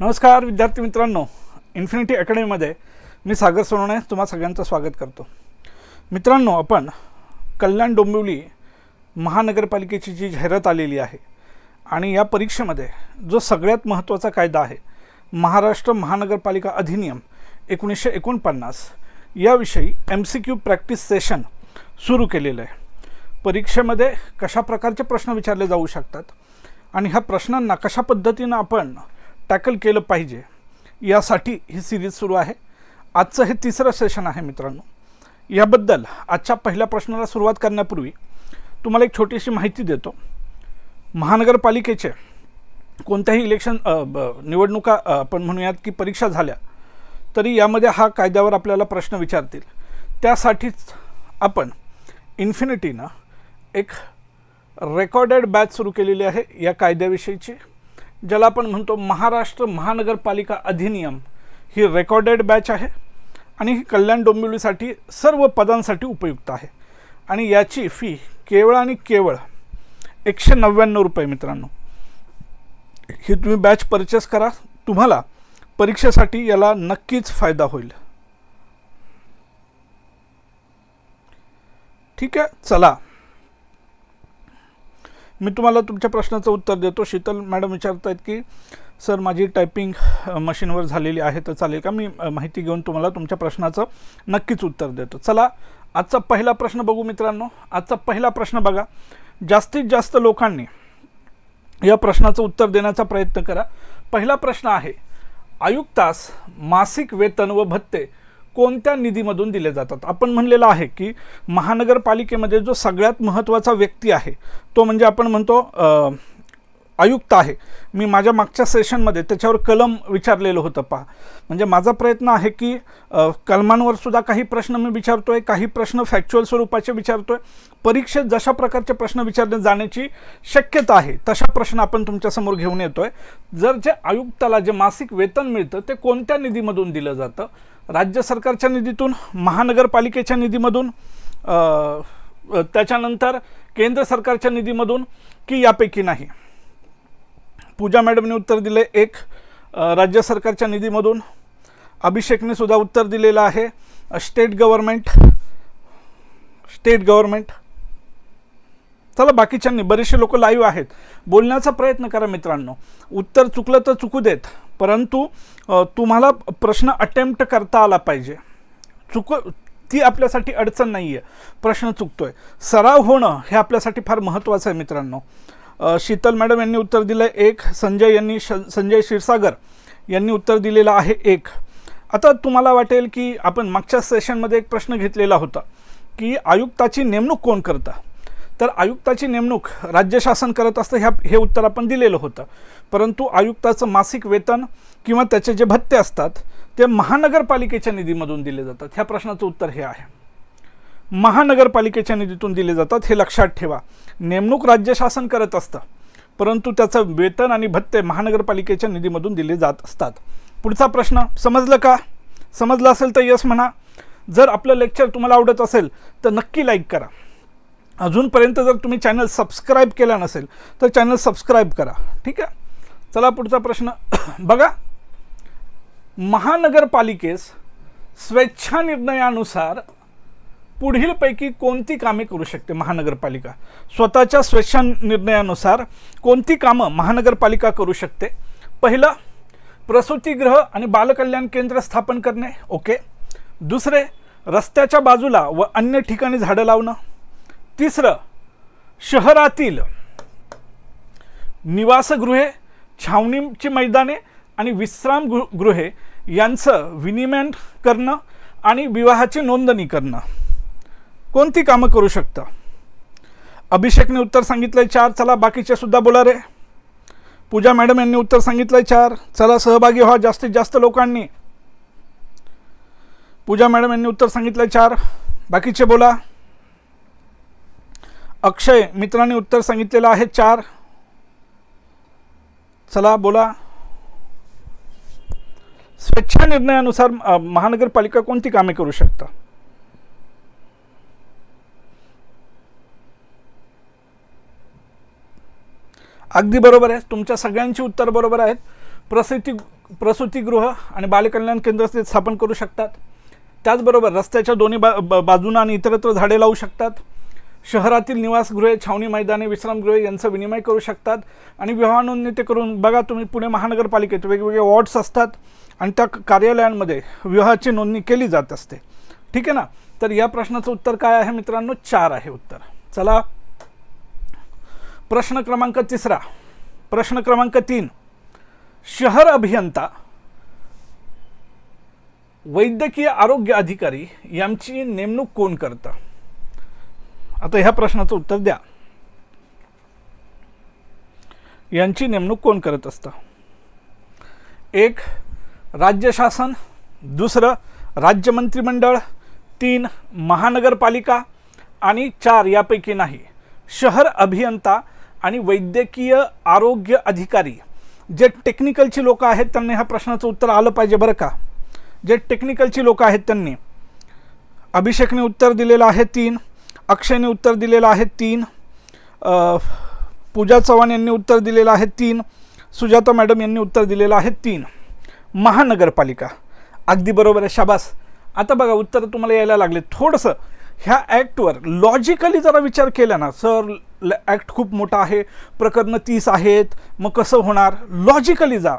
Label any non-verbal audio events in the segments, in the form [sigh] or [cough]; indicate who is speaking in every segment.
Speaker 1: नमस्कार विद्यार्थी मित्रांनो. इन्फिनिटी अकॅडमीमध्ये मी सागर सोनवणे तुम्हा सगळ्यांचं स्वागत करतो. मित्रांनो आपण कल्याण डोंबिवली महानगरपालिकेची जी जाहिरात आलेली आहे आणि या परीक्षेमध्ये जो सगळ्यात महत्त्वाचा कायदा आहे महाराष्ट्र महानगरपालिका अधिनियम एकोणीसशे एकोणपन्नास याविषयी M C Q practice session सुरू केलेलं आहे. परीक्षेमध्ये कशा प्रकारचे प्रश्न विचारले जाऊ शकतात आणि ह्या प्रश्नांना कशा पद्धतीनं आपण टॅकल केलं पाहिजे यासाठी ही सिरीज सुरू आहे. आजचं हे तिसरं सेशन आहे मित्रांनो. याबद्दल आजच्या पहिल्या प्रश्नाला सुरुवात करण्यापूर्वी तुम्हाला एक छोटीशी माहिती देतो. महानगरपालिकेचे कोणत्याही इलेक्शन ब- निवडणुका आपण म्हणूयात की परीक्षा झाल्या तरी यामध्ये हा कायद्यावर आपल्याला प्रश्न विचारतील. त्यासाठीच आपण इन्फिनिटीनं एक रेकॉर्डेड बॅच सुरू केलेली आहे या कायद्याविषयीची. ज्याला आपण म्हणतो महाराष्ट्र महानगरपालिका अधिनियम ही रेकॉर्डेड बॅच आहे आणि ही कल्याण डोंबिवलीसाठी सर्व पदांसाठी उपयुक्त आहे. आणि याची फी केवळ आणि केवळ एकशे नव्याण्णव रुपये मित्रांनो. ही तुम्ही बॅच परचेस करा तुम्हाला परीक्षेसाठी याला नक्कीच फायदा होईल. ठीक आहे? चला. मी तुम्हाला तुमच्या प्रश्नाचं उत्तर देतो. शीतल मॅडम विचारत आहेत की सर माझी टायपिंग मशीनवर झालेली आहे तर चालेल का? मी माहिती घेऊन तुम्हाला तुमच्या प्रश्नाचं नक्कीच उत्तर देतो. चला आजचा पहिला प्रश्न बघू मित्रांनो. आजचा पहिला प्रश्न बघा. जास्तीत जास्त लोकांनी या प्रश्नाचं उत्तर देण्याचा प्रयत्न करा. पहिला प्रश्न आहे आयुक्तास मासिक वेतन व भत्ते कोणत्या निधीमधून दिले जातात? आपण म्हणलेलं आहे की महानगरपालिकेमध्ये जो सगळ्यात महत्त्वाचा व्यक्ती आहे तो म्हणजे आपण म्हणतो आयुक्त आहे. मी माझ्या मागच्या सेशनमध्ये त्याच्यावर कलम विचारलेलं होतं पहा. म्हणजे माझा प्रयत्न आहे की कलमांवर सुद्धा काही प्रश्न मी विचारतो आहे काही प्रश्न फॅक्च्युअल स्वरूपाचे विचारतो आहे परीक्षेत जशा प्रकारचे प्रश्न विचारले जाण्याची शक्यता आहे तशा प्रश्न आपण तुमच्यासमोर घेऊन येतो आहे जर जे आयुक्ताला जे मासिक वेतन मिळतं ते कोणत्या निधीमधून दिलं जातं? राज्य सरकारच्या निधीतून महानगरपालिकेच्या निधीमधून त्याच्यानंतर केंद्र सरकारच्या निधीमधून की यापैकी नाही? पूजा मॅडमने उत्तर दिले. एक राज्य सरकारच्या निधीमधून अभिषेकने सुद्धा उत्तर दिलेलं आहे. State government state government. चला बाकीच्यांनी बरेचसे लोक लाईव्ह आहेत. बोलण्याचा प्रयत्न करा मित्रांनो. उत्तर चुकलं तर चुकू देत परंतु तुम्हाला प्रश्न अटेम्प्ट करता आला पाहिजे. चुक ती आपल्यासाठी अडचण नाही आहे प्रश्न चुकतोय. सराव होणं हे आपल्यासाठी फार महत्त्वाचं आहे मित्रांनो. शीतल मॅडम यांनी उत्तर दिलं आहे एक संजय यांनी श संजय क्षीरसागर यांनी उत्तर दिलेलं आहे एक. आता तुम्हाला वाटेल की आपण मागच्या सेशनमध्ये एक प्रश्न घेतलेला होता की आयुक्ताची नेमणूक कोण करतं? तर आयुक्ताची नेमणूक राज्य शासन करत असतं ह्या हे उत्तर आपण दिलेलं होतं. परंतु आयुक्ताचं मासिक वेतन किंवा त्याचे जे भत्ते असतात ते महानगरपालिकेच्या निधीमधून दिले जातात. ह्या प्रश्नाचं उत्तर हे आहे. महानगरपालिकेच्या निधीतून दिले जातात हे लक्षात ठेवा. नेमणूक राज्य शासन करत असतं. परंतु त्याचं वेतन आणि भत्ते महानगरपालिकेच्या निधीमधून दिले जात असतात. पुढचा प्रश्न समजलं का? समजलं असेल तर यस म्हणा. जर आपलं लेक्चर तुम्हाला आवडत असेल तर नक्की लाईक करा. अजूनपर्यंत जर तुम्ही चॅनल सबस्क्राईब केला नसेल तर चॅनल सबस्क्राईब करा. ठीक आहे? चला पुढचा प्रश्न. [clears throat] बघा. महानगरपालिकेस स्वेच्छा निर्णयानुसार पुढीलपैकी कोणती कामे करू शकते महानगरपालिका? स्वतःच्या स्वेच्छा निर्णयानुसार कोणती कामं महानगरपालिका करू शकते? पहिलं प्रसूतीगृह आणि बालकल्याण केंद्र स्थापन करणे ओके. दुसरे रस्त्याच्या बाजूला व अन्य ठिकाणी झाडं लावणं. तिसरं शहरातील निवासगृहे छावणीची मैदाने आणि विश्राम गृ गृहे यांचं विनिमय करणं आणि विवाहाची नोंदणी करणं. कोणती कामं करू शकता? अभिषेकने उत्तर सांगितलंय चार चला बाकीचे सुद्धा बोला रे. पूजा मॅडम यांनी उत्तर सांगितलंय चार चला सहभागी व्हा जास्तीत जास्त लोकांनी. पूजा मॅडम यांनी उत्तर सांगितलंय चार बाकीचे बोला. अक्षय मित्रांनी उत्तर सांगितलेलं आहे चार. चला बोला. स्वेच्छा निर्णयानुसार महानगरपालिका कोणती कामे करू शकता? अगदी बरोबर आहे. तुमच्या सगळ्यांची उत्तर बरोबर आहेत. प्रसूती प्रसूतीगृह आणि बालकल्याण केंद्र ते स्थापन करू शकतात. त्याचबरोबर रस्त्याच्या दोन्ही बा ब- बाजूंना आणि इतरत्र झाडे लावू शकतात. शहरातील निवासगृहे छावणी मैदाने विश्रामगृहे यांचं विनिमय करू शकतात. आणि विवाह नोंदणी ते करून बघा तुम्ही पुणे महानगरपालिकेत वेगवेगळे वॉर्ड्स असतात आणि त्या कार्यालयांमध्ये विवाहाची नोंदणी केली जात असते. ठीक आहे ना? तर या प्रश्नाचं उत्तर काय आहे मित्रांनो? चार आहे उत्तर. चला प्रश्न क्रमांक तिसरा. प्रश्न क्रमांक तीन. शहर अभियंता वैद्यकीय आरोग्य अधिकारी यांची नेमणूक कोण करतं? आता ह्या प्रश्नाचं उत्तर द्या. यांची नेमणूक कोण करत असतं? एक राज्य शासन. दुसरं राज्य मंत्रिमंडळ. तीन महानगरपालिका. आणि चार यापैकी नाही. शहर अभियंता आणि वैद्यकीय आरोग्य अधिकारी जे टेक्निकलची लोकं आहेत त्यांनी ह्या प्रश्नाचं उत्तर आलं पाहिजे बरं का? जे टेक्निकलची लोकं आहेत त्यांनी. अभिषेकने उत्तर दिलेलं आहे तीन अक्षयने उत्तर दिलेलं आहे तीन पूजा चव्हाण यांनी उत्तर दिलेलं आहे तीन सुजाता मॅडम यांनी उत्तर दिलेलं आहे तीन. महानगरपालिका. अगदी बरोबर आहे शाबास. आता बघा उत्तर तुम्हाला यायला लागले थोडंसं ह्या ॲक्टवर लॉजिकली जरा विचार केला ना सर ॲक्ट खूप मोठा आहे. प्रकरणं तीस आहेत. मग कसं होणार? लॉजिकली जा.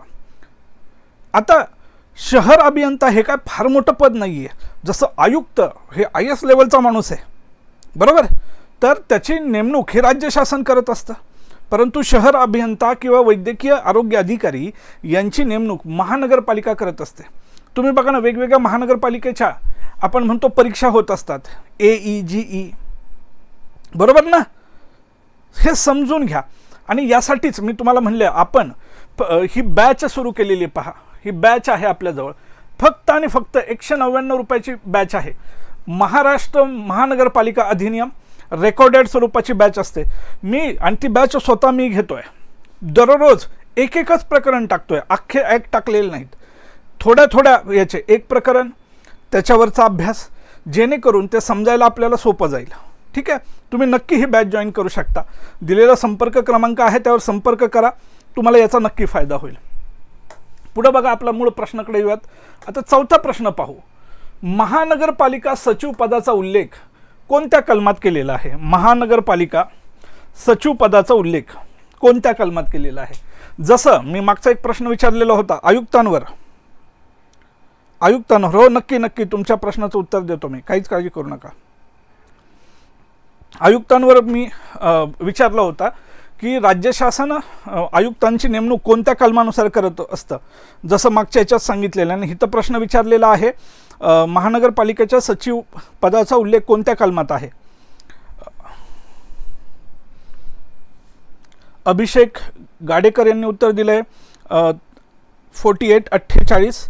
Speaker 1: आता शहर अभियंता हे काय फार मोठं पद नाही आहे जसं आयुक्त हे आय एस लेवलचा माणूस आहे. बरोबर? तर त्याची नेमणूक हे राज्य शासन करत असतं. परंतु शहर अभियंता किंवा वैद्यकीय आरोग्य अधिकारी यांची नेमणूक महानगरपालिका करत असते. तुम्ही बघा ना वेगवेगळ्या महानगरपालिकेच्या आपण म्हणतो परीक्षा होत असतात. ए ई जी ई बरोबर ना? हे समजून घ्या. आणि यासाठीच मी तुम्हाला म्हणले आपण प- ही बॅच सुरू केलेली पहा. ही बॅच आहे आपल्याजवळ फक्त आणि फक्त एकशे नव्याण्णव रुपयाची बॅच आहे. महाराष्ट्र महानगरपालिका अधिनियम रेकॉर्डेड स्वरूपाची बॅच असते. मी आणि ती बॅच स्वतः मी घेतोय. दररोज एक एकच प्रकरण टाकतोय. अख्खे ॲक्ट टाकलेले नाहीत. थोड्या थोड्या याचे एक प्रकरण त्याच्यावरचा अभ्यास जेणेकरून ते समजायला आपल्याला सोपं जाईल. ठीक आहे? तुम्ही नक्की ही बॅच जॉईन करू शकता. दिलेला संपर्क क्रमांक आहे त्यावर संपर्क करा. तुम्हाला याचा नक्की फायदा होईल. पुढं बघा आपला मूळ प्रश्नाकडे येऊयात. आता चौथा प्रश्न पाहू. महानगरपालिका सचिव पदाचा उल्लेख कोणत्या कलमात केलेला आहे? महानगरपालिका सचिव पदाचा उल्लेख कोणत्या कलमात केलेला आहे? जसं मी मागचा एक प्रश्न विचारलेला होता आयुक्तांवर. आयुक्तांवर. हो नक्की नक्की. तुमच्या प्रश्नाचं उत्तर देतो मी. काहीच काळजी करू नका. आयुक्तांवर मी विचारला होता की राज्य शासन आयुक्तांची नेमणूक कोणत्या कलमानुसार करत असतं? जसं मागच्या याच्यात सांगितलेलं आणि हिथं प्रश्न विचारलेला आहे महानगरपालिकेच्या सचिव पदाचा उल्लेख कोणत्या कलमात आहे? अभिषेक गाडेकर यांनी उत्तर दिलं आहे फोर्टी एट अठ्ठेचाळीस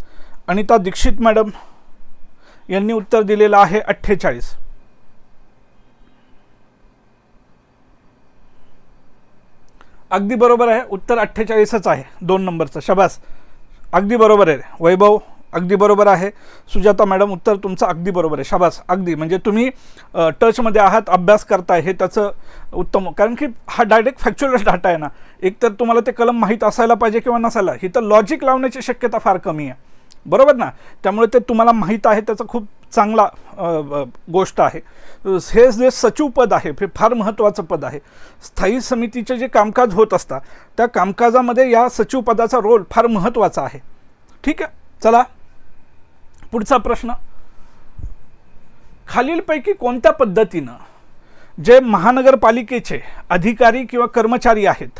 Speaker 1: अनिता दीक्षित मॅडम यांनी उत्तर दिलेलं आहे अठ्ठेचाळीस. अगदी बरोबर आहे. उत्तर अठ्ठेचाळीसच आहे. दोन नंबरचं. शबास. अगदी बरोबर आहे. वैभव अगदी बरोबर आहे. सुजाता मॅडम उत्तर तुमचं अगदी बरोबर आहे. शाबास. अगदी. म्हणजे तुम्ही टचमध्ये आहात अभ्यास करताय हे त्याचं उत्तम. कारण की हा डायरेक्ट फॅक्च्युअल डाटा आहे ना. एकतर तुम्हाला ते कलम माहीत असायला पाहिजे किंवा नसायला. ही तर लॉजिक लावण्याची शक्यता फार कमी आहे. बरोबर ना? त्यामुळे ते तुम्हाला माहीत आहे त्याचं खूप चांगला गोष्ट आहे. हे जे सचिव पद आहे हे फार महत्त्वाचं पद आहे. स्थायी समितीचे जे कामकाज होत असतात त्या कामकाजामध्ये या सचिव पदाचा रोल फार महत्त्वाचा आहे. ठीक आहे? चला. पुढचा प्रश्न. खालीलपैकी कोणत्या पद्धतीनं जे महानगरपालिकेचे अधिकारी किंवा कर्मचारी आहेत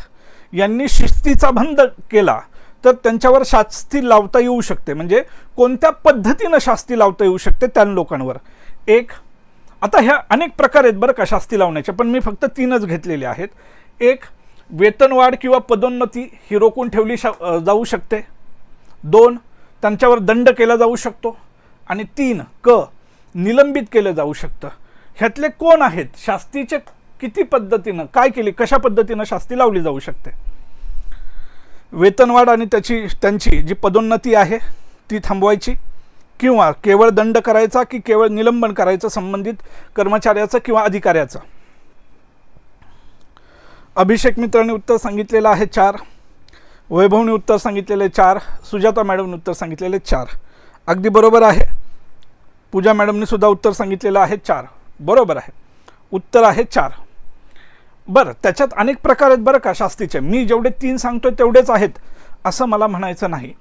Speaker 1: यांनी शिस्तीचा भंग केला तर त्यांच्यावर शास्ती लावता येऊ शकते. म्हणजे कोणत्या पद्धतीनं शास्ती लावता येऊ शकते त्या लोकांवर? एक आता ह्या अनेक प्रकार आहेत बरं का शास्ती लावण्याचे पण मी फक्त तीनच घेतलेले आहेत. एक वेतनवाढ किंवा पदोन्नती ही रोखून ठेवली शा जाऊ शकते. दोन त्यांच्यावर दंड केला जाऊ शकतो. आणि तीन क निलंबित केलं जाऊ शकतं. ह्यातले कोण आहेत? शास्तीचे किती पद्धतीनं काय केली कशा पद्धतीनं शास्ती लावली जाऊ शकते? वेतनवाढ आणि त्याची त्यांची जी पदोन्नती आहे ती थांबवायची किंवा केवळ दंड करायचा की केवळ निलंबन करायचं संबंधित कर्मचाऱ्याचं किंवा अधिकाऱ्याचं? अभिषेक मित्रांनी उत्तर सांगितलेलं आहे चार. वैभवने उत्तर सांगितलेले चार. सुजाता मॅडमने उत्तर सांगितलेले चार. अगदी बरोबर आहे. पूजा मॅडमने सुद्धा उत्तर सांगितलेलं आहे चार. बरोबर आहे. उत्तर आहे चार. बरं त्याच्यात अनेक प्रकार आहेत बरं का शास्तीचे मी जेवढे तीन सांगतो तेवढेच आहेत असं मला म्हणायचं नाही.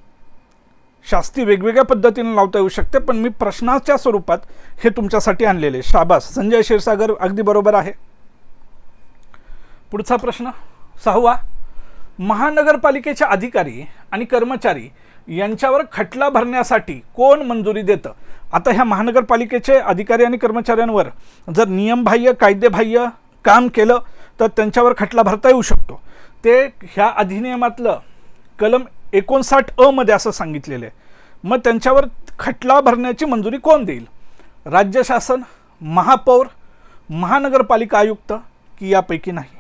Speaker 1: शास्ती वेगवेगळ्या पद्धतीने लावता येऊ शकते पण मी प्रश्नाच्या स्वरूपात हे तुमच्यासाठी आणलेले शाबास. संजय क्षीरसागर अगदी बरोबर आहे. पुढचा प्रश्न. सहावा. महानगरपालिकेचे अधिकारी आणि कर्मचारी यांच्यावर खटला भरण्यासाठी कोण मंजुरी देतं? आता ह्या महानगरपालिकेचे अधिकारी आणि कर्मचाऱ्यांवर जर नियमबाह्य कायदेबाह्य काम केलं तर त्यांच्यावर खटला भरता येऊ शकतो. ते ह्या अधिनियमातलं कलम एकोणसाठ अ मध्ये असं सांगितलेलं आहे. मग त्यांच्यावर खटला भरण्याची मंजुरी कोण देईल? राज्य शासन महापौर महानगरपालिका आयुक्त की यापैकी नाही?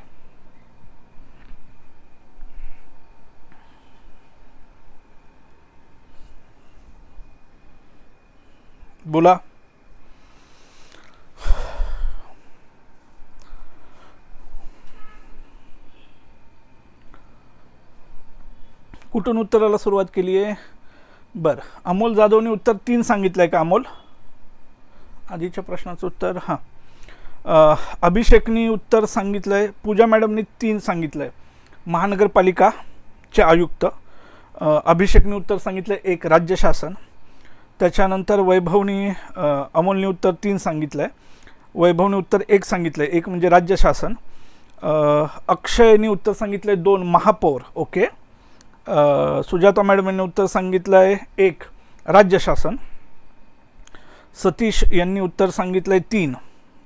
Speaker 1: बोला. कुठून उत्तराला सुरुवात केली आहे? बरं अमोल जाधवने उत्तर तीन सांगितलं आहे का अमोल? आधीच्या प्रश्नाचं उत्तर हां. अभिषेकनी उत्तर सांगितलं आहे पूजा मॅडमनी तीन सांगितलं आहे महानगरपालिकाचे आयुक्त अभिषेकने उत्तर सांगितलं आहे एक राज्य शासन. त्याच्यानंतर वैभवनी अमोलने उत्तर तीन सांगितलं आहे वैभवने उत्तर एक सांगितलं आहे एक म्हणजे राज्य शासन. अक्षयने उत्तर सांगितलं आहे दोन महापौर ओके. सुजाता मॅडम यांनी उत्तर सांगितलं आहे. एक राज्य शासन. सतीश यांनी उत्तर सांगितलं आहे तीन.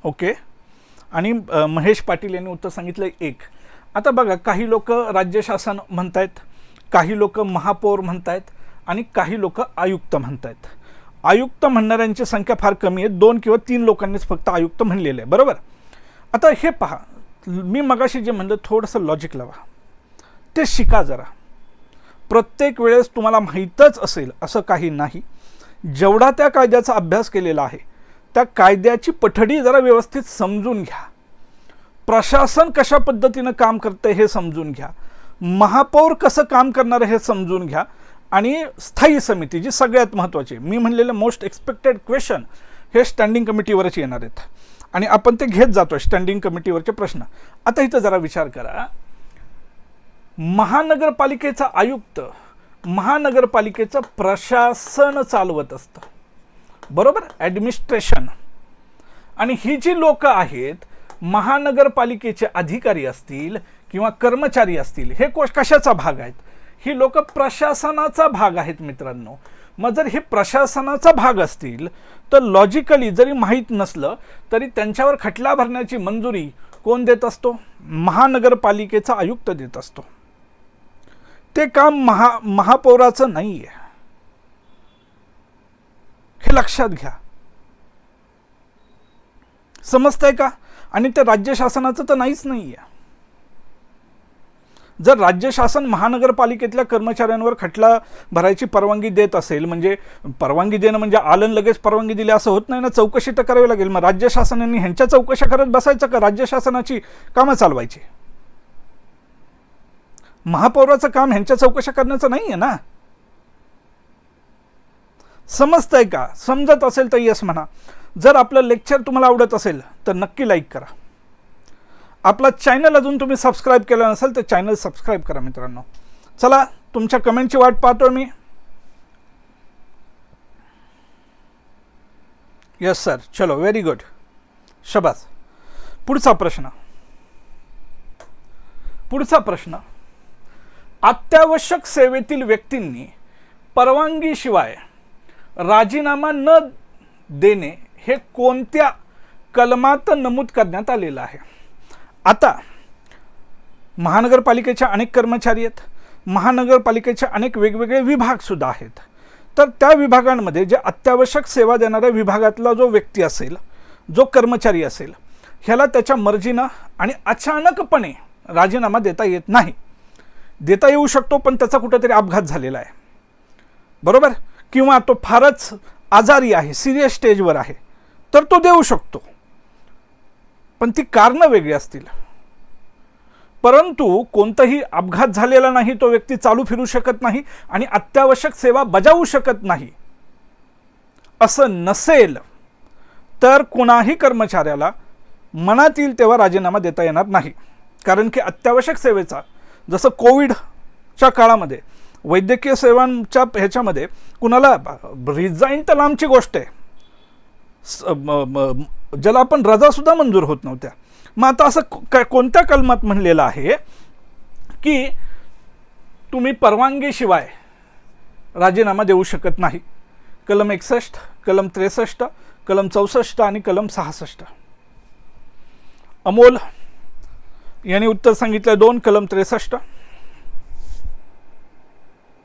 Speaker 1: ओके? आणि महेश पाटील यांनी उत्तर सांगितलं आहे एक. आता बघा काही लोक राज्य शासन आहेत काही लोक महापौर म्हणत आहेत आणि काही लोक आयुक्त म्हणत आहेत आयुक्त म्हणणाऱ्यांची संख्या फार कमी आहे. दोन किंवा तीन लोकांनीच फक्त आयुक्त म्हणलेलं आहे. बरोबर? आता हे पहा. मी मगाशी जे म्हणलं थोडंसं लॉजिक लावा. ते शिका जरा. प्रत्येक वेळेस तुम्हाला माहीतच असेल असं काही नाही. जेवढा त्या कायद्याचा अभ्यास केलेला आहे त्या कायद्याची पठडी जरा व्यवस्थित समजून घ्या. प्रशासन कशा पद्धतीनं काम करतं हे समजून घ्या. महापौर कसं काम करणार हे समजून घ्या. आणि स्थायी समिती जी सगळ्यात महत्त्वाची मी म्हणलेलं मोस्ट एक्सपेक्टेड क्वेश्चन हे स्टँडिंग कमिटीवरच येणार आहेत. आणि आपण ते घेत जातो स्टँडिंग कमिटीवरचे प्रश्न. आता इथं जरा विचार करा. महानगरपालिकेचा आयुक्त महानगरपालिकेचं प्रशासन चालवत असतं. बरोबर? ॲडमिनिस्ट्रेशन आणि ही जी लोकं आहेत महानगरपालिकेचे अधिकारी असतील किंवा कर्मचारी असतील हे कोश कशाचा भाग आहेत? ही लोक प्रशासनाचा भाग आहेत मित्रांनो. मग जर हे प्रशासनाचा भाग असतील तर लॉजिकली जरी माहीत नसलं तरी त्यांच्यावर खटला भरण्याची मंजुरी कोण देत असतो? महानगरपालिकेचा आयुक्त देत असतो. ते काम महा महापौराचं नाही आहे हे लक्षात घ्या. समजतंय का? आणि ते राज्य शासनाचं तर नाहीच नाही आहे जर राज्य शासन महानगरपालिकेतल्या कर्मचाऱ्यांवर खटला भरायची परवानगी देत असेल म्हणजे परवानगी देणं म्हणजे आलन लगेच परवानगी दिली असं होत नाही ना? चौकशी तर करावी लागेल. मग राज्य शासनाने ह्यांच्या चौकशा करत बसायचं का? राज्य शासनाची कामं चालवायची. महापौराचं काम ह्यांच्या चौकशा करण्याचं नाही आहे ना? समजतंय का? समजत असेल तर यस म्हणा. जर आपलं लेक्चर तुम्हाला आवडत असेल तर नक्की लाईक करा. आपला चॅनल अजून तुम्ही सबस्क्राईब केलं नसेल तर चॅनल सबस्क्राईब करा मित्रांनो. चला तुमच्या कमेंटची वाट पाहतोय मी. यस सर चलो व्हेरी गुड शबास. पुढचा प्रश्न. पुढचा प्रश्न. अत्यावश्यक सेवेतील व्यक्तींनी परवानगीशिवाय राजीनामा न देणे हे कोणत्या कलमात नमूद करण्यात आलेलं आहे? आता महानगरपालिकेच्या अनेक कर्मचारी आहेत. महानगरपालिकेचे अनेक वेगवेगळे विभागसुद्धा आहेत. तर त्या विभागांमध्ये जे अत्यावश्यक सेवा देणाऱ्या विभागातला जो व्यक्ती असेल जो कर्मचारी असेल ह्याला त्याच्या मर्जीनं आणि अचानकपणे राजीनामा देता येत नाही. देता येऊ शकतो पण त्याचा कुठेतरी अपघात झालेला आहे. बरोबर? किंवा तो फारच आजारी आहे सिरियस स्टेजवर आहे तर तो देऊ शकतो. पण ती कारणं वेगळी असतील. परंतु कोणताही अपघात झालेला नाही तो व्यक्ती चालू फिरू शकत नाही आणि अत्यावश्यक सेवा बजावू शकत नाही. असं नसेल तर कुणाही कर्मचाऱ्याला मनात येईल तेव्हा राजीनामा देता येणार नाही. कारण की अत्यावश्यक सेवेचा जसं कोविडच्या काळामध्ये वैद्यकीय सेवांच्या ह्याच्यामध्ये कुणाला रिझाईन तर लांबची गोष्ट आहे. स- म- ज्याला आपण रजासुद्धा मंजूर होत नव्हत्या. मग आता असं काय कोणत्या कलमात म्हणलेलं आहे की तुम्ही परवानगीशिवाय राजीनामा देऊ शकत नाही? कलम एकसष्ट कलम त्रेसष्ट कलम चौसष्ट आणि कलम सहासष्ट. अमोल यांनी उत्तर सांगितलं दोन कलम त्रेसष्ट.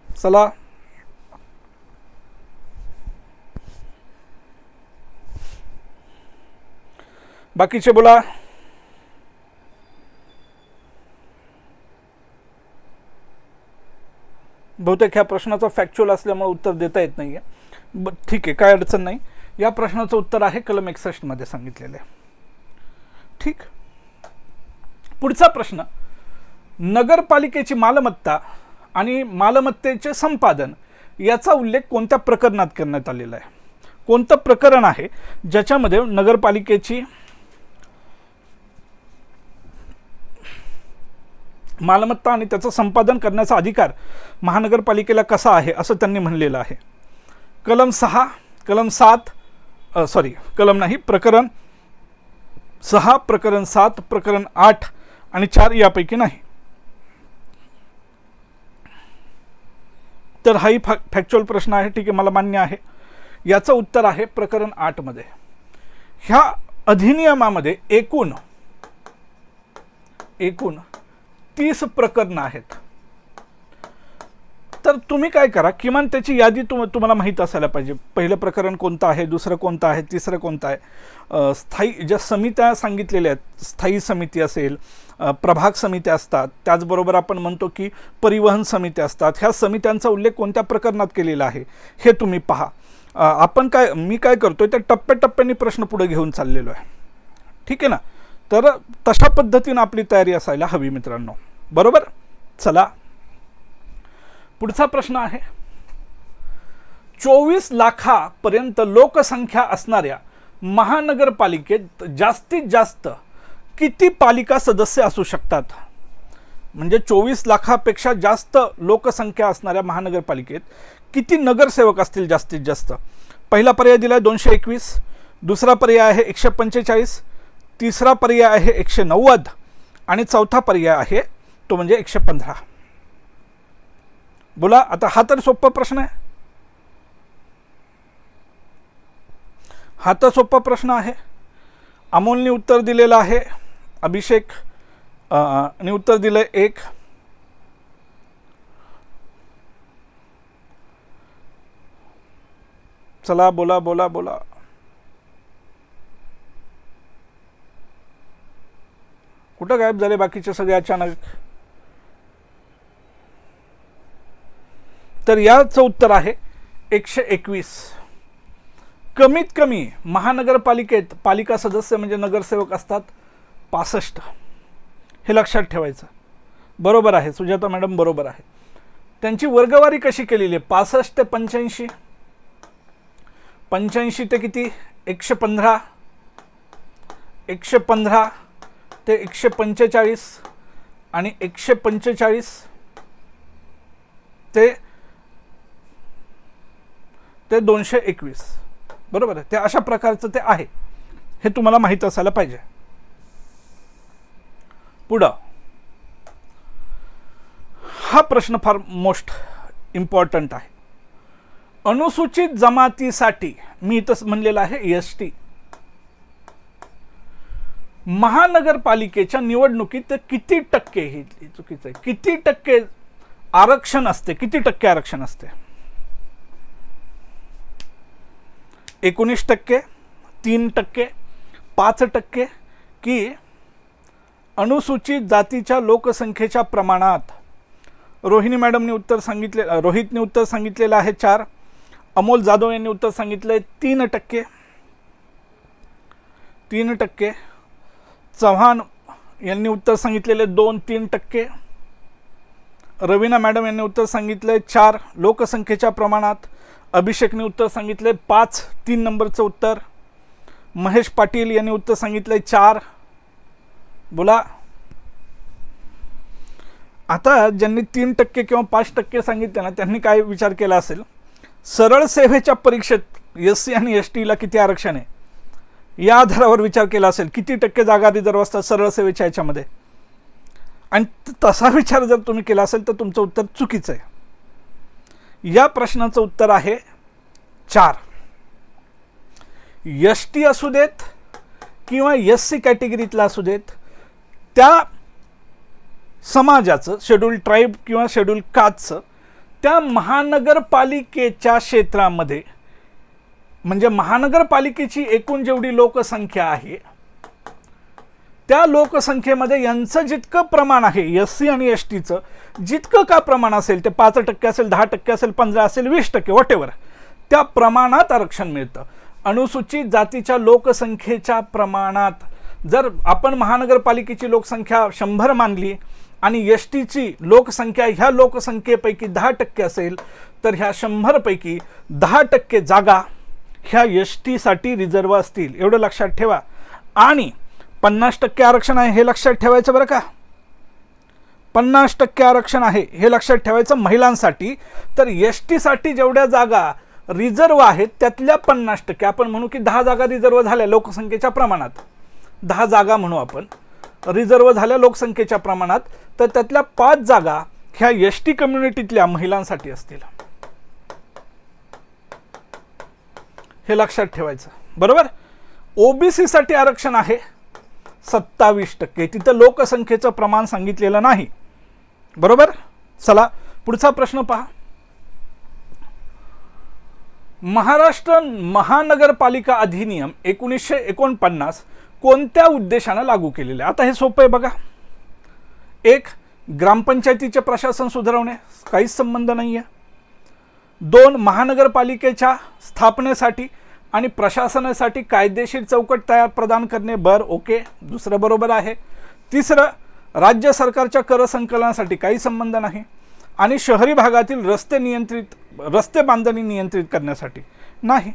Speaker 1: चला बाकीचे बोला. बहुतेक ह्या प्रश्नाचं फॅक्च्युअल असल्यामुळे उत्तर देता येत नाही आहे ब ठीक आहे काय अडचण नाही. या प्रश्नाचं उत्तर आहे कलम एकसष्टमध्ये सांगितलेलं आहे. ठीक. पुढचा प्रश्न. नगरपालिकेची मालमत्ता आणि मालमत्तेचे संपादन याचा उल्लेख कोणत्या प्रकरणात करण्यात आलेला आहे? कोणतं प्रकरण आहे ज्याच्यामध्ये नगरपालिकेची मालमत्ता आणि त्याचं संपादन करण्याचा अधिकार महानगरपालिकेला कसा आहे असं त्यांनी म्हणलेलं आहे? कलम सहा कलम सात सॉरी कलम नाही प्रकरण सहा प्रकरण सात प्रकरण आठ आणि चार यापैकी नाही. तर हाही फॅ फॅक्च्युअल प्रश्न आहे ठीक आहे मला मान्य आहे. याचं उत्तर आहे प्रकरण आठमध्ये ह्या अधिनियमामध्ये एकूण एकूण तीस प्रकरणं आहेत. तर तुम्ही काय करा किमान त्याची यादी तुम तुम्हाला माहीत असायला पाहिजे. पहिलं प्रकरण कोणतं आहे दुसरं कोणतं आहे तिसरं कोणतं आहे? स्थायी ज्या समित्या सांगितलेल्या आहेत स्थायी समिती असेल प्रभाग समित्या असतात. त्याचबरोबर आपण म्हणतो की परिवहन समित्या असतात. ह्या समित्यांचा उल्लेख कोणत्या प्रकरणात केलेला आहे हे तुम्ही पहा. आपण काय मी काय करतोय त्या टप्प्याटप्प्याने प्रश्न पुढे घेऊन चाललेलो आहे. ठीक आहे ना? तर तशा पद्धतीनं आपली तयारी असायला हवी मित्रांनो. बरोबर? चला. पुढचा प्रश्न आहे. चोवीस लाखापर्यंत लोकसंख्या असणाऱ्या महानगरपालिकेत जास्तीत जास्त किती पालिका सदस्य असू शकतात? म्हणजे चोवीस लाखापेक्षा जास्त लोकसंख्या असणाऱ्या महानगरपालिकेत किती नगरसेवक असतील जास्तीत जास्त? पहिला पर्याय दिला आहे दोनशे एकवीस दुसरा पर्याय आहे एकशे पंचेचाळीस तिसरा पर्याय आहे एकशे नव्वद आणि चौथा पर्याय आहे तो म्हणजे एकशे पंधरा. बोला आता हा तर सोपा प्रश्न आहे. हा तर सोपा प्रश्न आहे. अमोलने उत्तर दिलेलं आहे. अभिषेक आणि उत्तर दिलं एक. चला बोला बोला बोला. कुठं गायब झाले बाकीचे सगळे अचानक? तर याचं उत्तर आहे एकशे एकवीस. कमीत कमी महानगरपालिकेत पालिका सदस्य म्हणजे नगरसेवक असतात. पासष्ट. हे लक्षात ठेवायचं. बरोबर आहे सुजाता मॅडम बरोबर आहे. त्यांची वर्गवारी कशी केलेली आहे? पासष्ट ते पंच्याऐंशी? पंच्याऐंशी ते किती? एकशे पंधरा? एकशे पंधरा ते एकशे पंचेचाळीस? आणि एकशे पंचेचाळीस ते ते दोनशे एकवीस. बरोबर आहे. ते अशा प्रकारचं ते आहे. हे तुम्हाला माहीत असायला पाहिजे. पुढं. हा प्रश्न फार मोस्ट इम्पॉर्टंट आहे. अनुसूचित जमातीसाठी मी इथं म्हणलेलं आहे एस टी. महानगरपालिकेच्या निवडणुकीत किती टक्के ही चुकीचं आहे? किती टक्के आरक्षण असते? किती टक्के आरक्षण असते? एकोणीस टक्के तीन टक्के पाच टक्के की अनुसूचित जातीच्या लोकसंख्येच्या प्रमाणात रोहिणी मॅडमने उत्तर सांगितले रोहितने उत्तर सांगितलेलं आहे चार. अमोल जाधव यांनी उत्तर सांगितलं आहे तीन टक्के. तीन टक्के. चव्हाण यांनी उत्तर सांगितलेले दोन तीन टक्के. रवीना मॅडम यांनी उत्तर सांगितलं आहे चार लोकसंख्येच्या प्रमाणात. अभिषेकने उत्तर सांगितले पाच तीन नंबरचं उत्तर. महेश पाटील यांनी उत्तर सांगितलं आहे चार. बोला. आता ज्यांनी तीन टक्के किंवा पाच टक्के सांगितले ना त्यांनी काय विचार केला असेल? सरळ सेवेच्या परीक्षेत एस सी आणि एस टीला किती आरक्षण आहे? या आधारावर विचार केला असेल किती टक्के जागा रिझर्व असतात सरळ सेवेच्या ह्याच्यामध्ये आणि तसा विचार जर तुम्ही केला असेल तर तुमचं उत्तर चुकीचं आहे. या प्रश्नाचं उत्तर आहे चार. एस टी असू देत किंवा एस सी कॅटेगरीतला असू देत त्या समाजाचं शेड्यूल ट्राईब किंवा शेड्यूल कास्टचं त्या महानगरपालिकेच्या क्षेत्रामध्ये म्हणजे महानगरपालिकेची एकूण जेवढी लोकसंख्या आहे त्या लोकसंख्येमध्ये यांचं जितकं प्रमाण आहे एस सी आणि एस टीचं जितकं का प्रमाण असेल ते पाच टक्के असेल दहा टक्के असेल पंधरा असेल वीस टक्के वॉटेवर त्या प्रमाणात आरक्षण मिळतं. अनुसूचित जातीच्या लोकसंख्येच्या प्रमाणात जर आपण महानगरपालिकेची लोकसंख्या शंभर मानली आणि एस टीची लोकसंख्या ह्या लोकसंख्येपैकी दहा टक्के असेल तर ह्या शंभरपैकी दहा टक्के जागा ह्या एस टीसाठी रिझर्व असतील. एवढं लक्षात ठेवा. आणि पन्नास टक्के आरक्षण आहे हे लक्षात ठेवायचं बरं का? पन्नास टक्के आरक्षण आहे हे लक्षात ठेवायचं महिलांसाठी. तर एस टीसाठी जेवढ्या जागा रिझर्व आहेत त्यातल्या पन्नास टक्के आपण म्हणू की दहा जागा रिझर्व झाल्या लोकसंख्येच्या प्रमाणात. दहा जागा म्हणू आपण रिझर्व झाल्या लोकसंख्येच्या प्रमाणात तर त्यातल्या पाच जागा ह्या एस टी कम्युनिटीतल्या महिलांसाठी असतील. हे लक्षात ठेवायचं. बरोबर? ओबीसीसाठी आरक्षण आहे. सत्तावीस टक्के. तिथं लोकसंख्येचं प्रमाण सांगितलेलं नाही. बरोबर? चला पुढचा प्रश्न पहा. महाराष्ट्र महानगरपालिका अधिनियम एकोणीसशे एकोणपन्नास कोणत्या उद्देशानं लागू केलेलं आहे? आता हे सोपं आहे बघा. एक ग्रामपंचायतीचे प्रशासन सुधारवणे काहीच संबंध नाही आहे दोन महानगरपालिकेच्या स्थापनेसाठी आणि प्रशासनासाठी कायदेशीर चौकट तयार प्रदान करणे बर ओके दुसरं बरोबर आहे. तिसरं राज्य सरकारच्या कर संकलनासाठी काही संबंध नाही. आणि शहरी भागातील रस्ते नियंत्रित रस्ते बांधणी नियंत्रित करण्यासाठी नाही.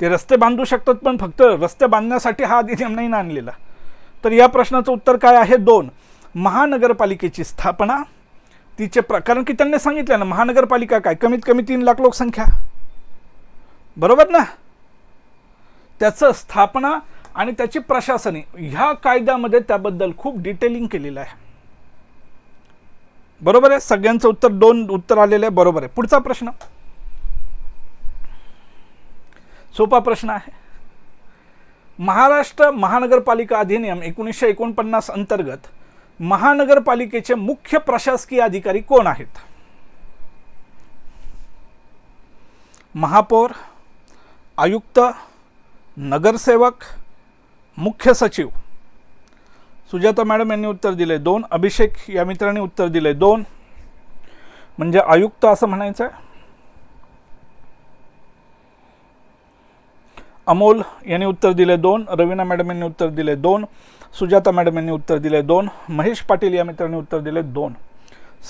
Speaker 1: ते रस्ते बांधू शकतात पण फक्त रस्ते बांधण्यासाठी हा अधिनियम नाही ना आणलेला. तर या प्रश्नाचं उत्तर काय आहे? दोन महानगरपालिकेची स्थापना. तिचे प्र कारण की त्यांनी सांगितलं ना महानगरपालिका काय? कमीत कमी तीन लाख लोकसंख्या. बरोबर ना? त्याचं स्थापना आणि त्याची प्रशासने ह्या कायद्यामध्ये त्याबद्दल खूप डिटेलिंग केलेलं आहे. बरोबर आहे? सगळ्यांचं उत्तर दोन उत्तर आलेलं आहे. बरोबर आहे. पुढचा प्रश्न. सोपा प्रश्न आहे. महाराष्ट्र महानगरपालिका अधिनियम एकोणीसशे एकोणपन्नास अंतर्गत महानगरपालिकेचे मुख्य प्रशासकीय अधिकारी कोण आहेत? महापौर आयुक्त नगरसेवक मुख्य सचिव. सुजाता मॅडम यांनी उत्तर दिले दोन. अभिषेक या मित्रांनी उत्तर दिले दोन. म्हणजे आयुक्त असं म्हणायचं आहे अमोल यांनी उत्तर दिले दोन रवीना मॅडम यांनी उत्तर दिले दोन सुजाता मॅडम यांनी उत्तर दिले दोन महेश पाटील या मित्रांनी उत्तर दिले दोन.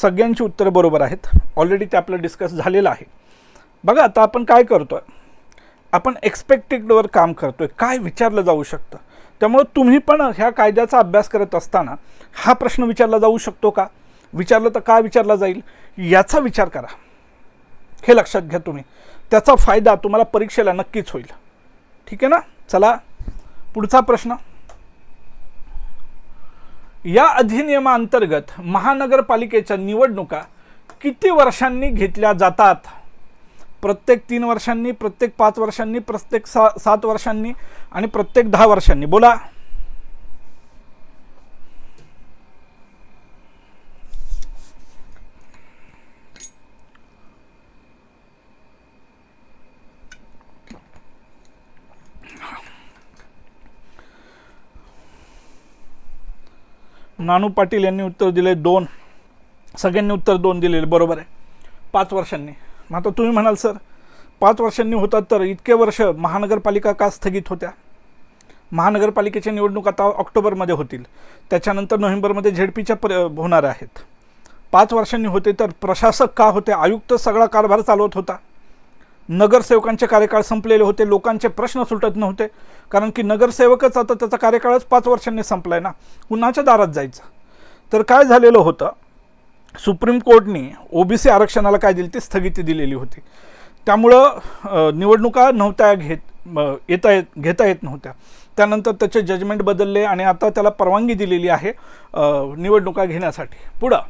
Speaker 1: सगळ्यांची उत्तरं बरोबर आहेत. ऑलरेडी ते आपलं डिस्कस झालेलं आहे. बघा आता आपण काय करतो आहे आपण एक्सपेक्टेडवर काम करतो आहे काय विचारलं जाऊ शकतं? त्यामुळं तुम्ही पण ह्या कायद्याचा अभ्यास करत असताना हा प्रश्न विचारला जाऊ शकतो का? विचारलं तर का विचारला जाईल? याचा विचार करा. हे लक्षात घ्या तुम्ही. त्याचा फायदा तुम्हाला परीक्षेला नक्कीच होईल. ठीक आहे ना? चला पुढचा प्रश्न. या अधिनियमाअंतर्गत महानगरपालिकेच्या निवडणुका किती वर्षांनी घेतल्या जातात? प्रत्येक तीन वर्षांनी प्रत्येक पाच वर्षांनी प्रत्येक सा सात वर्षांनी आणि प्रत्येक दहा वर्षांनी. बोला. नानू पाटील यांनी उत्तर दिले दोन. सगळ्यांनी उत्तर दोन दिलेले बरोबर आहे. पाच वर्षांनी. मग आता तुम्ही म्हणाल सर पाच वर्षांनी होतात तर इतके वर्ष महानगरपालिका का स्थगित होत्या? महानगरपालिकेच्या निवडणूक आता ऑक्टोबरमध्ये होतील. त्याच्यानंतर नोव्हेंबरमध्ये झेडपीच्या पर होणार आहेत. पाच वर्षांनी होते तर प्रशासक का होते? आयुक्त सगळा कारभार चालवत होता. नगरसेवकांचे कार्यकाळ संपलेले होते. लोकांचे प्रश्न सुटत नव्हते. कारण की नगरसेवकच आता त्याचा कार्यकाळच पाच वर्षांनी संपलाय ना. कुणाच्या दारात जायचं? तर काय झालेलं होतं? सुप्रीम कोर्टने ओबीसी आरक्षणाला काय दिली? ती स्थगिती दिलेली होती. त्यामुळं निवडणुका नव्हत्या घेत येता येत घेता येत नव्हत्या. त्यानंतर त्याचे जजमेंट बदलले आणि आता त्याला परवानगी दिलेली आहे निवडणुका घेण्यासाठी. पुढं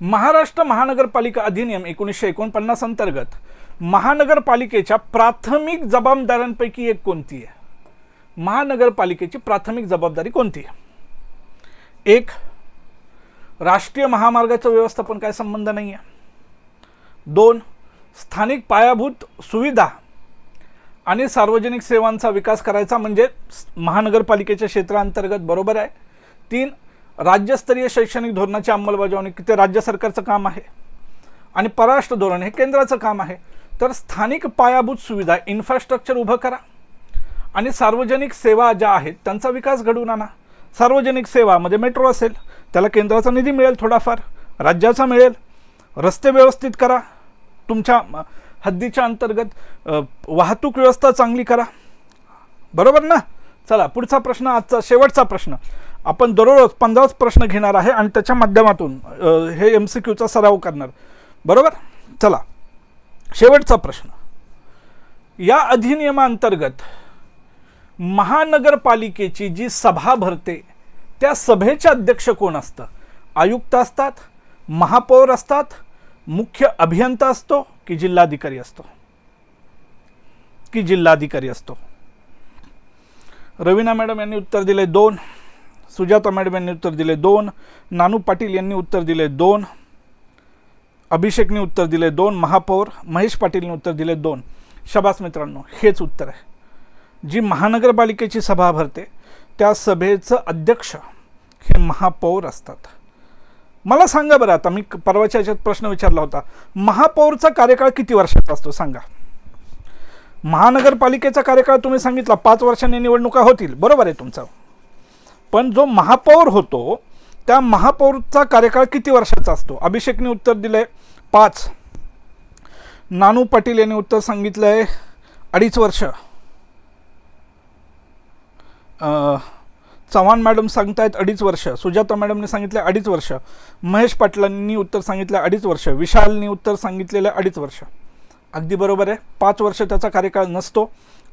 Speaker 1: महाराष्ट्र महानगरपालिका अधिनियम एकोणीसशे एकोणपन्नास अंतर्गत महानगरपालिकेच्या प्राथमिक जबाबदाऱ्यांपैकी एक कोणती आहे? महानगरपालिकेची प्राथमिक जबाबदारी कोणती आहे? एक राष्ट्रीय महामार्गाचं व्यवस्थापन काय संबंध नाही आहे दोन स्थानिक पायाभूत सुविधा आणि सार्वजनिक सेवांचा विकास करायचा म्हणजे महानगरपालिकेच्या क्षेत्रांतर्गत बरोबर आहे. तीन राज्यस्तरीय शैक्षणिक धोरणाची अंमलबजावणी की ते राज्य सरकारचं काम आहे? आणि परराष्ट्र धोरण हे केंद्राचं काम आहे. तर स्थानिक पायाभूत सुविधा इन्फ्रास्ट्रक्चर उभं करा. आणि सार्वजनिक सेवा ज्या आहेत त्यांचा विकास घडवून आणा. सार्वजनिक सेवा म्हणजे मेट्रो असेल त्याला केंद्राचा निधी मिळेल थोडाफार राज्याचा मिळेल. रस्ते व्यवस्थित करा. तुमच्या हद्दीच्या अंतर्गत वाहतूक व्यवस्था चांगली करा. बरोबर ना? चला पुढचा प्रश्न आजचा शेवटचा प्रश्न. आपण दररोज पंधराच प्रश्न घेणार आहे आणि त्याच्या माध्यमातून हे एम सी क्यूचा सराव करणार. बरोबर? चला. शेवटचा प्रश्न. या अधिनियमांतर्गत महानगरपालिकेची जी सभा भरते त्या सभेचे अध्यक्ष कोण असतं? आयुक्त असतात महापौर असतात मुख्य अभियंता असतो की जिल्हाधिकारी असतो? की जिल्हाधिकारी असतो? रवीना मॅडम यांनी उत्तर दिले दोन. सुजाता मॅडम यांनी उत्तर दिले दोन. नानू पाटील यांनी उत्तर दिले दोन. अभिषेकने उत्तर दिले दोन. महापौर महेश पाटीलने उत्तर दिले दोन. शबास मित्रांनो हेच उत्तर आहे. जी महानगरपालिकेची सभा भरते त्या सभेचं अध्यक्ष हे महापौर असतात. मला सांगा बरं आता मी परवाच्या याच्यात प्रश्न विचारला होता. महापौरचा कार्यकाळ किती वर्षाचा असतो सांगा. महानगरपालिकेचा कार्यकाळ तुम्ही सांगितला पाच वर्षांनी निवडणुका होतील. बरोबर आहे तुमचं. पण जो महापौर होतो त्या महापौरचा कार्यकाळ किती वर्षाचा असतो? अभिषेकने उत्तर दिलं आहे पाच. नानू पाटील यांनी उत्तर सांगितलं आहे अडीच वर्ष. चव्हाण मॅडम सांगतायत अडीच वर्ष. सुजाता मॅडमने सांगितलं अडीच वर्ष. महेश पाटलांनी उत्तर सांगितलं अडीच वर्ष. विशालनी उत्तर सांगितलेलं अडीच वर्ष. अगदी बरोबर आहे. पाच वर्ष त्याचा कार्यकाळ नसतो.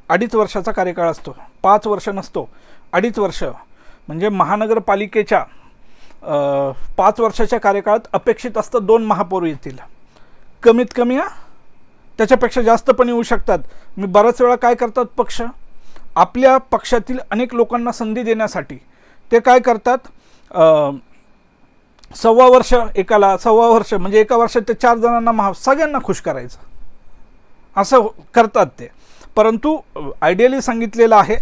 Speaker 1: अडीच वर्षाचा कार्यकाळ असतो. पाच वर्ष नसतो. अडीच वर्ष. म्हणजे महानगरपालिकेच्या पाच वर्षाच्या कार्यकाळात अपेक्षित असतं दोन महापौर येतील. कमीत कमी त्याच्यापेक्षा जास्त पण येऊ शकतात. मी बऱ्याच वेळा काय करतात पक्ष? आपल्या पक्षातील अनेक लोकांना संधी देण्यासाठी. ते काय करतात? सव्वा वर्ष एकाला सव्वा वर्ष म्हणजे एका वर्षात ते चार जणांना महा सगळ्यांना खुश करायचं. असं करतात ते. परंतु आयडियली सांगितलेलं आहे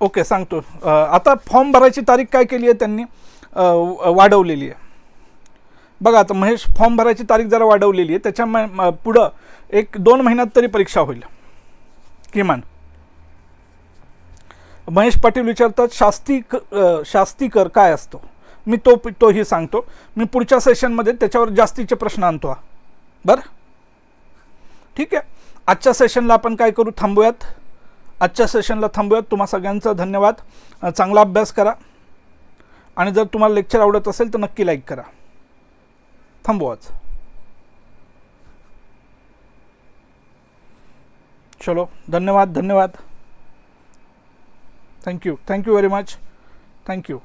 Speaker 1: ओके सांगतो. आता फॉर्म भरायची तारीख काय केली आहे त्यांनी? वाढवलेली आहे. बघा आता महेश फॉर्म भरायची तारीख जरा वाढवलेली आहे. त्याच्या पुढं एक दोन महिन्यात तरी परीक्षा होईल. किमान. महेश पाटील विचारतात शास्ती शास्तीकर शास्ती कर काय असतो? मी तो तोही सांगतो. मी पुढच्या सेशनमध्ये त्याच्यावर जास्तीचे प्रश्न आणतो. बरं? ठीक आहे. आजच्या सेशनला आपण काय करू? थांबूयात. आजच्या सेशनला थांबूयात. तुम्हा सगळ्यांचा धन्यवाद. चांगला अभ्यास करा. आणि जर तुम्हाला लेक्चर आवडत असेल तर नक्की लाईक करा. थांबू आज. चलो धन्यवाद धन्यवाद. Thank you thank you very much thank you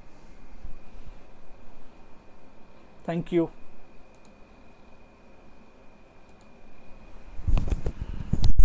Speaker 1: thank you